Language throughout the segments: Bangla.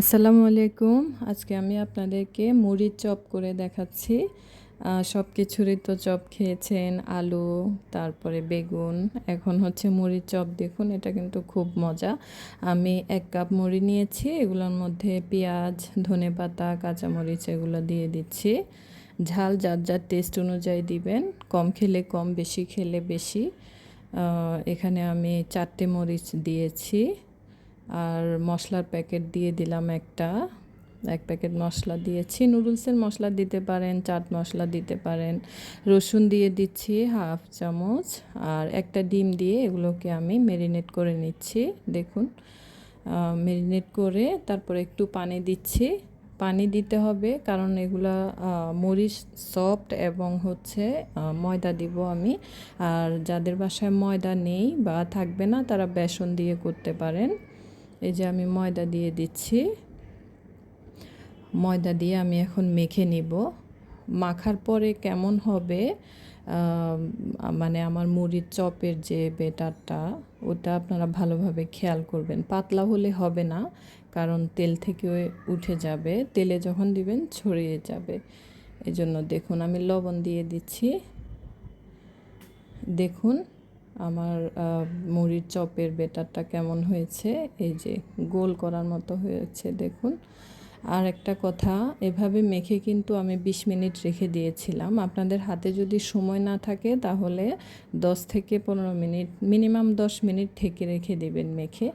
আসসালামু আলাইকুম। আজকে আমি আপনাদেরকে মুড়ির চপ করে দেখাচ্ছি। সব কিছুরই তো চপ খেয়েছেন আলু, তারপরে বেগুন, এখন হচ্ছে মুড়ির চপ। দেখুন, এটা কিন্তু খুব মজা। আমি এক কাপ মুড়ি নিয়েছি, এগুলোর মধ্যে পেঁয়াজ, ধনে পাতা, কাঁচামরিচ এগুলো দিয়ে দিচ্ছি। ঝাল, যার যার টেস্ট অনুযায়ী দিবেন। কম খেলে কম, বেশি খেলে বেশি। এখানে আমি চারটে মরিচ দিয়েছি। আর মশলার প্যাকেট দিয়ে দিলাম একটা। এক প্যাকেট মশলা দিয়েছি। নুডলসের মশলা দিতে পারেন, চাট মশলা দিতে পারেন। রসুন দিয়ে দিচ্ছি হাফ চামচ। আর একটা ডিম দিয়ে এগুলোকে আমি ম্যারিনেট করে নিচ্ছি। দেখুন ম্যারিনেট করে তারপর একটু পানি দিচ্ছি। পানি দিতে হবে কারণ এগুলা মরিচ সফট এবং হচ্ছে ময়দা দিব আমি। আর যাদের বাসায় ময়দা নেই বা থাকবে না, তারা বেসন দিয়ে করতে পারেন। এই যে আমি ময়দা দিয়ে দিচ্ছি। ময়দা দিয়ে আমি এখন মেখে নিব। মাখার পরে কেমন হবে? মানে আমার মুড়ির চপের যে বেটারটা ওটা আপনারা ভালোভাবে খেয়াল করবেন। পাতলা হলে হবে না, কারণ তেল থেকে উঠে যাবে। তেলে যখন দিবেন ছড়িয়ে যাবে। এজন্য দেখুন, আমি লবণ দিয়ে দিচ্ছি। দেখুন আমার মুড়ির চপের বেটারটা কেমন হয়েছে? এই যে গোল করার মতো হয়েছে, দেখুন। আর একটা কথা, এভাবে মেখে কিন্তু আমি ২০ মিনিট রেখে দিয়েছিলাম। আপনাদের হাতে যদি সময় না থাকে, তাহলে 10 থেকে পনেরো মিনিট, মিনিমাম 10 মিনিট থেকে রেখে দেবেন মেখে।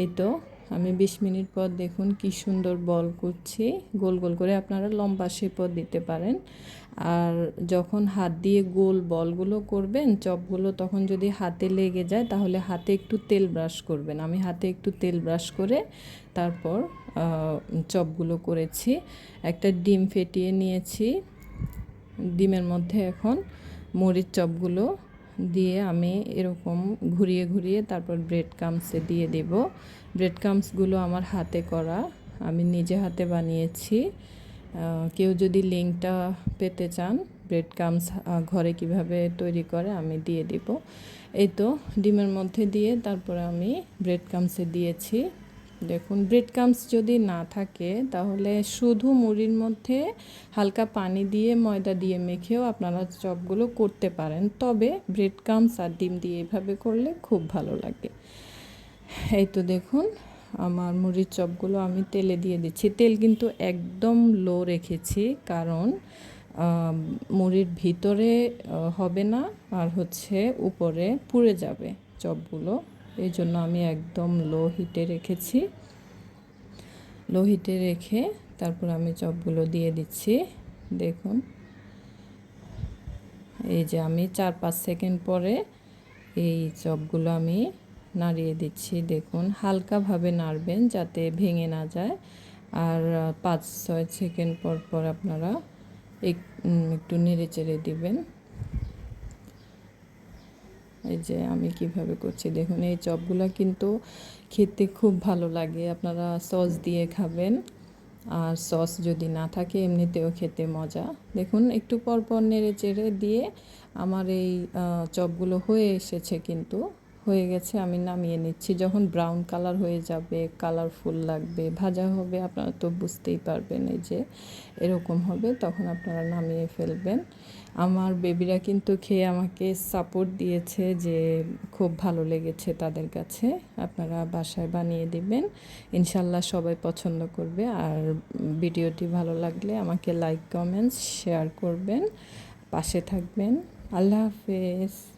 এই তো আমি ২০ মিনিট পর দেখুন কি সুন্দর বল করছি। গোল গোল করে আপনারা লম্বা শেপও দিতে পারেন। আর যখন হাত দিয়ে গোল বলগুলো করবেন, চপগুলো তখন যদি হাতে লেগে যায়, তাহলে হাতে একটু তেল ব্রাশ করবেন। আমি হাতে একটু তেল ব্রাশ করে তারপর চপগুলো করেছি। একটা ডিম ফেটিয়ে নিয়েছি। ডিমের মধ্যে এখন মরিচ চপগুলো দিয়ে আমি এরকম ঘুরিয়ে ঘুরিয়ে তারপর ব্রেড কামসে দিয়ে দেব। ব্রেড কামসগুলো আমার হাতে করা, আমি নিজে হাতে বানিয়েছি। কেউ যদি লিঙ্কটা পেতে চান ব্রেড কামস ঘরে কীভাবে তৈরি করে আমি দিয়ে দিব। এই তো, ডিমের মধ্যে দিয়ে তারপরে আমি ব্রেড কামসে দিয়েছি। দেখুন ব্রেড কামস যদি না থাকে, তাহলে শুধু মুড়ির মধ্যে হালকা পানি দিয়ে ময়দা দিয়ে মেখেও আপনারা চপগুলো করতে পারেন। তবে ব্রেড কামস আর ডিম দিয়ে এভাবে করলে খুব ভালো লাগে। এই তো দেখুন, আমার মুড়ির চপগুলো আমি তেলে দিয়ে দিচ্ছি। তেল কিন্তু একদম লো রেখেছি, কারণ মুড়ির ভিতরে হবে না, আর হচ্ছে উপরে পুড়ে যাবে চপগুলো। এই জন্য আমি একদম লো হিটে রেখেছি। লো হিটে রেখে তারপর আমি চপগুলো দিয়ে দিচ্ছি। দেখুন, এই যে আমি চার পাঁচ সেকেন্ড পরে এই চপগুলো আমি নাড়িয়ে দিচ্ছি। দেখুন, হালকাভাবে নাড়বেন যাতে ভেঙে না যায়। আর পাঁচ, ছয় সেকেন্ড পর পর আপনারা একটু নেড়ে চেড়ে দিবেন। এই যে আমি কীভাবে করছি, দেখুন এই চপগুলা কিন্তু খেতে খুব ভালো লাগে। আপনারা সস দিয়ে খাবেন। আর সস যদি না থাকে, এমনিতেও খেতে মজা। দেখুন একটু পরপর পর নেড়ে চেড়ে দিয়ে আমার এই চপগুলো হয়ে এসেছে কিন্তু। হয়ে গেছে, আমি নামিয়ে নিচ্ছি। যখন ব্রাউন কালার হয়ে যাবে কালারফুল লাগবে, ভাজা হবে, আপনারা তো বুঝতেই পারবেন এই যে এরকম হবে, তখন আপনারা নামিয়ে ফেলবেন। আমার বেবিরা কিন্তু খেয়ে আমাকে সাপোর্ট দিয়েছে যে খুব ভালো লেগেছে তাদের কাছে। আপনারা বাসায় বানিয়ে দিবেন। ইনশাল্লাহ সবাই পছন্দ করবে আর ভিডিওটি ভালো লাগলে আমাকে লাইক কমেন্টস শেয়ার করবেন। পাশে থাকবেন। আল্লাহ হাফেজ।